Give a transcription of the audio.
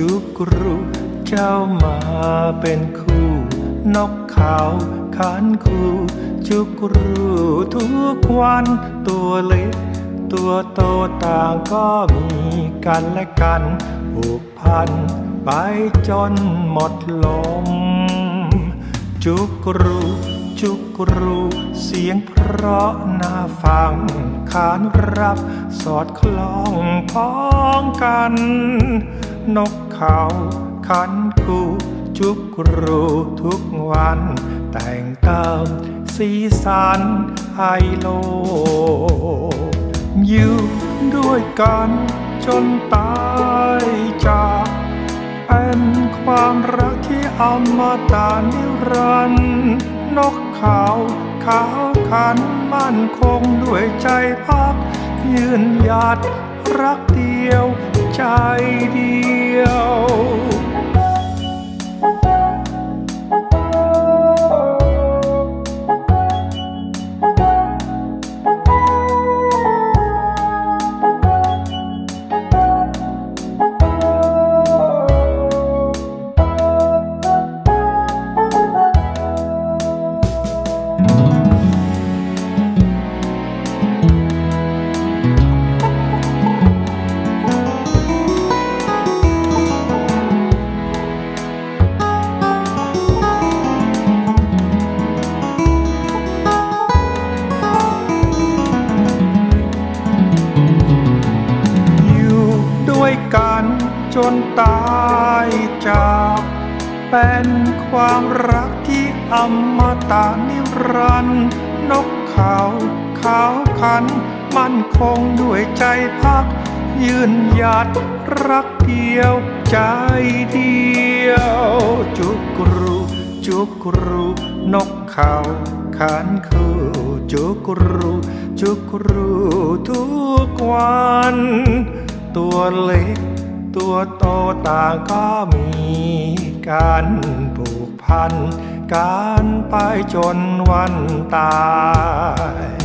จุกรุเจ้ามาเป็นคู่ นกขาวขันคู่ จุกรูทุกวันตัวเล็ก ตัวโตต่างก็มีกันและกันผูกพันไปจนหมดลม จุกรูจุกรูเสียงเพราะน่าฟัง ขานรับสอดคล้องพ้องกัน นก เขาขันคูจุกรูทุกวัน แต่งเติมสีสันให้โลอยู่ด้วยกันจนตายจากเป็นความรักที่อมตะนิรันดร์นกขาวขาวขันมั่นคงด้วยใจพักยืนหยัดรักเดียวใจเดียว จนตายจาก เป็นความรักที่อมตะนิรันดร์นกเขาขาวขัน มั่นคงด้วยใจพัก ยืนหยัดรักเดียวใจเดียว จุกรูจุกรูนกเขาขันคู่จุกรูจุกรูทุกวัน ตัวเล็ก ตัวโตต่างก็มีการผูกพัน การไปจนวันตาย